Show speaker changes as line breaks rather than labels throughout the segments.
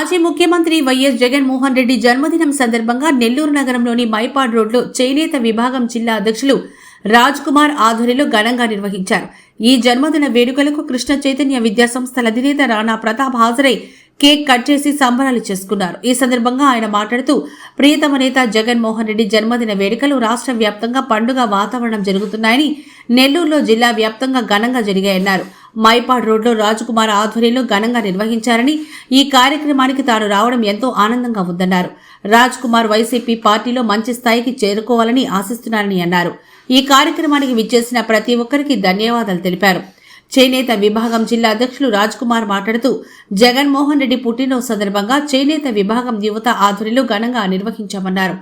మాజీ ముఖ్యమంత్రి వైఎస్ జగన్మోహన్ రెడ్డి జన్మదినం సందర్భంగా నెల్లూరు నగరంలోని మైపాడ్ రోడ్లో చేనేత విభాగం జిల్లా అధ్యక్షులు రాజ్ కుమార్ ఆధ్వర్యంలో ఘనంగా నిర్వహించారు. ఈ జన్మదిన వేడుకలకు కృష్ణ చైతన్య విద్యాసంస్థల అధినేత రాణా ప్రతాప్ హాజరై కేక్ కట్ చేసి సంబరాలు చేసుకున్నారు. ఈ సందర్భంగా ఆయన మాట్లాడుతూ ప్రియతమ నేత జగన్మోహన్ రెడ్డి జన్మదిన వేడుకలు రాష్ట్ర వ్యాప్తంగా పండుగ వాతావరణం జరుగుతున్నాయని నెల్లూరులో జిల్లా వ్యాప్తంగా ఘనంగా జరిగాయన్నారు. మైపాడ్ రోడ్లో రాజకుమార్ ఆధ్వర్యంలో ఘనంగా నిర్వహించారని ఈ కార్యక్రమానికి తాను రావడం ఎంతో ఆనందంగా ఉందన్నారు. రాజ్ కుమార్ వైసీపీ పార్టీలో మంచి స్థాయికి చేరుకోవాలని ఆశిస్తున్నారని అన్నారు. ఈ కార్యక్రమానికి విచ్చేసిన ప్రతి ఒక్కరికి ధన్యవాదాలు తెలిపారు. చేనేత విభాగం జిల్లా అధ్యక్షులు రాజ్ కుమార్ మాట్లాడుతూ జగన్మోహన్ రెడ్డి పుట్టినరోజు సందర్భంగా చేనేత విభాగం యువత ఆధ్వర్యంలో ఘనంగా నిర్వహించామన్నారు.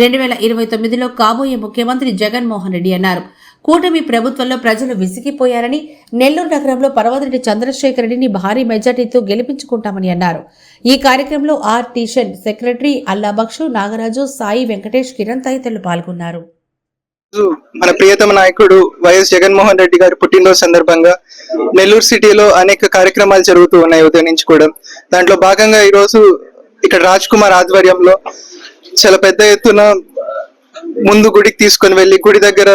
రెండు వేల ఇరవై తొమ్మిదిలో కాబోయే ముఖ్యమంత్రి జగన్మోహన్ రెడ్డి అన్నారు. కూటమి ప్రభుత్వంలో ప్రజలు విసిగిపోయారని నెల్లూరు నగరంలో పర్వతిరెడ్డి చంద్రశేఖర్ రెడ్డిని భారీ మెజార్టీతో గెలిపించుకుంటామని అన్నారు. ఈ కార్యక్రమంలో ఆర్ టీషన్ సెక్రటరీ అల్లాబక్షు నాగరాజు సాయి వెంకటేష్ కిరణ్ తదితరులు పాల్గొన్నారు.
మన ప్రియతమ నాయకుడు వైఎస్ జగన్మోహన్ రెడ్డి గారి పుట్టినరోజు సందర్భంగా నెల్లూరు సిటీలో అనేక కార్యక్రమాలు జరుగుతూ ఉన్నాయి ఉదయం నుంచి కూడా. దాంట్లో భాగంగా ఈ రోజు ఇక్కడ రాజ్ కుమార్ ఆధ్వర్యంలో చాలా పెద్ద ఎత్తున ముందు గుడికి తీసుకొని వెళ్ళి గుడి దగ్గర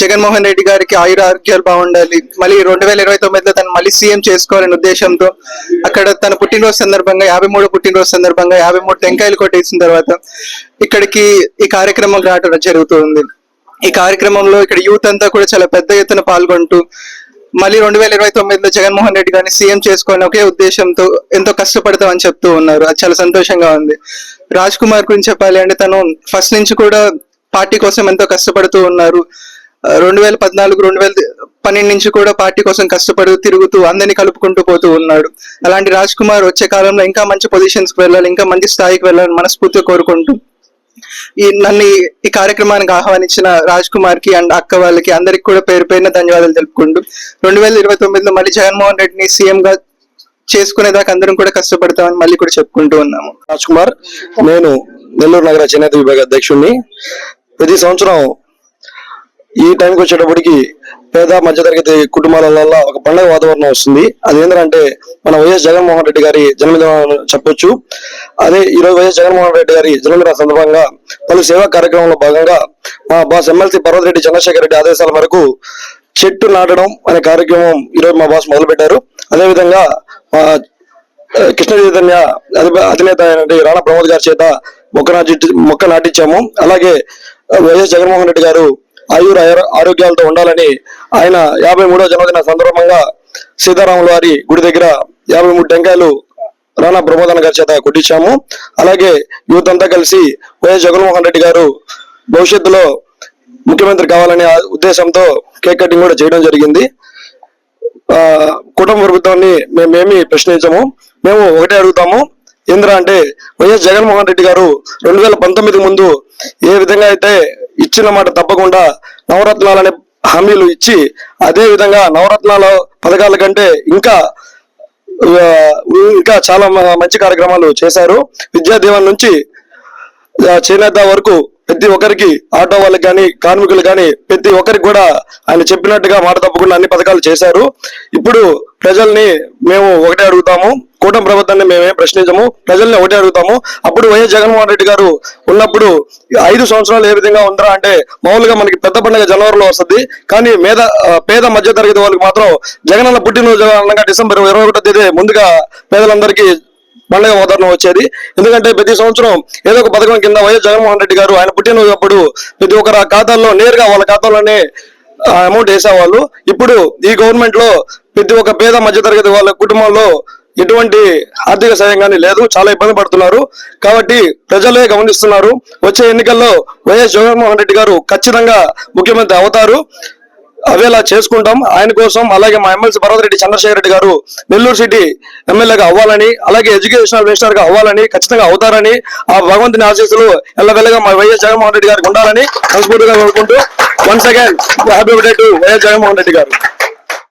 జగన్మోహన్ రెడ్డి గారికి ఆయుర ఆరోగ్యాలు బాగుండాలి. మళ్ళీ రెండు వేల ఇరవై తొమ్మిదిలో తను మళ్ళీ సీఎం చేసుకోవాలనే ఉద్దేశంతో అక్కడ తన పుట్టినరోజు సందర్భంగా యాభై మూడు పుట్టినరోజు సందర్భంగా యాభై మూడు టెంకాయలు కొట్టేసిన తర్వాత ఇక్కడికి ఈ కార్యక్రమం రావడం జరుగుతుంది. ఈ కార్యక్రమంలో ఇక్కడ యూత్ అంతా కూడా చాలా పెద్ద ఎత్తున పాల్గొంటూ మళ్ళీ రెండు వేల ఇరవై తొమ్మిదిలో జగన్మోహన్ రెడ్డి గారిని సీఎం చేసుకొని ఒకే ఉద్దేశంతో ఎంతో కష్టపడతామని చెప్తూ ఉన్నారు. అది చాలా సంతోషంగా ఉంది. రాజ్ కుమార్ గురించి చెప్పాలి అంటే తను ఫస్ట్ నుంచి కూడా పార్టీ కోసం ఎంతో కష్టపడుతూ ఉన్నారు. రెండు వేల పద్నాలుగు రెండు వేల పన్నెండు నుంచి కూడా పార్టీ కోసం కష్టపడుతూ తిరుగుతూ అందరినీ కలుపుకుంటూ పోతూ ఉన్నాడు. అలాంటి రాజ్ కుమార్ వచ్చే కాలంలో ఇంకా మంచి పొజిషన్స్కి వెళ్ళాలి ఇంకా మంచి స్థాయికి వెళ్ళాలని మనస్ఫూర్తిగా కోరుకుంటూ ఈ నన్ను ఈ- ఈ కార్యక్రమానికి ఆహ్వానించిన రాజ్ కుమార్కి అండ్ అక్క వాళ్ళకి అందరికి కూడా పేరు పేరున ధన్యవాదాలు తెలుపుకుంటూ రెండు వేల ఇరవై తొమ్మిదిలో మళ్ళీ జగన్మోహన్ రెడ్డిని సీఎం గా చేసుకునేదాకా అందరం కూడా కష్టపడతామని మళ్ళీ కూడా చెప్పుకుంటూ ఉన్నాము.
రాజ్ కుమార్ నేను నెల్లూరు నగర చేనేత విభాగ అధ్యక్షుడిని ప్రతి సంవత్సరం ఈ టైంకి వచ్చేటప్పటికి పేద మధ్యతరగతి కుటుంబాలలో ఒక పండగ వాతావరణం వస్తుంది. అది ఏంటంటే మన వైఎస్ జగన్మోహన్ రెడ్డి గారి జన్మదినం చెప్పొచ్చు. అదే ఈరోజు వైఎస్ జగన్మోహన్ రెడ్డి గారి జన్మదిన సందర్భంగా పలు సేవా కార్యక్రమంలో భాగంగా మా బాస్ ఎమ్మెల్సీ పర్వతిరెడ్డి చంద్రశేఖర్ రెడ్డి ఆదేశాల మేరకు చెట్టు నాటడం అనే కార్యక్రమం ఈరోజు మా బాస్ మొదలుపెట్టారు. అదేవిధంగా మా కృష్ణ చైతన్య అధి- అధినేత అయినటువంటి రాణా ప్రమోద్ గారి చేత మొక్క నాటి మొక్క నాటించాము. అలాగే వైఎస్ జగన్మోహన్ రెడ్డి గారు ఆయుర ఆరోగ్యాలతో ఉండాలని ఆయన యాభై మూడో జన్మదిన సందర్భంగా సీతారాముల వారి గుడి దగ్గర యాభై మూడు టెంకాయలు రాణా ప్రమోదన్ గారి చేత కొట్టించాము. అలాగే యూత్ అంతా కలిసి వైఎస్ జగన్మోహన్ రెడ్డి గారు భవిష్యత్తులో ముఖ్యమంత్రి కావాలనే ఉద్దేశంతో కేక్ కటింగ్ కూడా చేయడం జరిగింది. ఆ, కుటుంబ ప్రభుత్వాన్ని మేమేమి ప్రశ్నించము. మేము ఒకటే అడుగుతాము. ఏంద్రా అంటే వైఎస్ జగన్మోహన్ రెడ్డి గారు రెండు వేల పంతొమ్మిది ముందు ఏ విధంగా అయితే ఇచ్చిన మాట తప్పకుండా నవరత్నాలనే హామీలు ఇచ్చి అదే విధంగా నవరత్నాల పథకాల కంటే ఇంకా ఇంకా చాలా మంచి కార్యక్రమాలు చేశారు. విద్యా దీవెన నుంచి చేనేత వరకు ప్రతి ఒక్కరికి ఆటో వాళ్ళకి కానీ కార్మికులు కానీ ప్రతి ఒక్కరికి కూడా ఆయన చెప్పినట్టుగా మాట తప్పకుండా అన్ని పథకాలు చేశారు. ఇప్పుడు ప్రజల్ని మేము ఒకటే అడుగుతాము కూటమి ప్రభుత్వాన్ని మేమేం ప్రశ్నించము ప్రజల్ని ఒకటే అడుగుతాము. అప్పుడు వైఎస్ జగన్మోహన్ రెడ్డి గారు ఉన్నప్పుడు ఐదు సంవత్సరాలు ఏ విధంగా ఉందా అంటే మామూలుగా మనకి పెద్ద పండుగ జనవరిలో వస్తుంది. కానీ మేద పేద మధ్య తరగతి వాళ్ళకి మాత్రం జగనన్న పుట్టినరోజు అనగా డిసెంబర్ ఇరవై ఒకటో తేదీ ముందుగా పేదలందరికీ పండుగ వాతావరణం వచ్చేది. ఎందుకంటే ప్రతి సంవత్సరం ఏదో ఒక పథకం కింద వైఎస్ జగన్మోహన్ రెడ్డి గారు ఆయన పుట్టినప్పుడు ప్రతి ఒక్కరు ఆ ఖాతాల్లో నేరుగా వాళ్ళ ఖాతాలోనే అమౌంట్ వేసేవాళ్ళు. ఇప్పుడు ఈ గవర్నమెంట్లో ప్రతి ఒక్క పేద మధ్యతరగతి వాళ్ళ కుటుంబంలో ఎటువంటి ఆర్థిక సాయం కానీ లేదు. చాలా ఇబ్బంది పడుతున్నారు. కాబట్టి ప్రజలే గమనిస్తున్నారు. వచ్చే ఎన్నికల్లో వైఎస్ జగన్మోహన్ రెడ్డి గారు ఖచ్చితంగా ముఖ్యమంత్రి అవుతారు. అవేలా చేసుకుంటాం. ఆయన కోసం అలాగే మా ఎమ్మెల్సీ పర్వతిరెడ్డి చంద్రశేఖర్ రెడ్డి గారు నెల్లూరు సిటీ ఎమ్మెల్యేగా అవ్వాలని అలాగే ఎడ్యుకేషనల్ మినిస్టర్గా అవ్వాలని ఖచ్చితంగా అవుతారని ఆ భగవంతుని ఆశీస్సులు ఎల్లవెల్లగా మా వైఎస్ జగన్మోహన్ రెడ్డి గారికి ఉండాలని మనస్ఫూర్తిగా కోరుకుంటూ once again happy birthday to YS Jaganmohan Reddy గారు.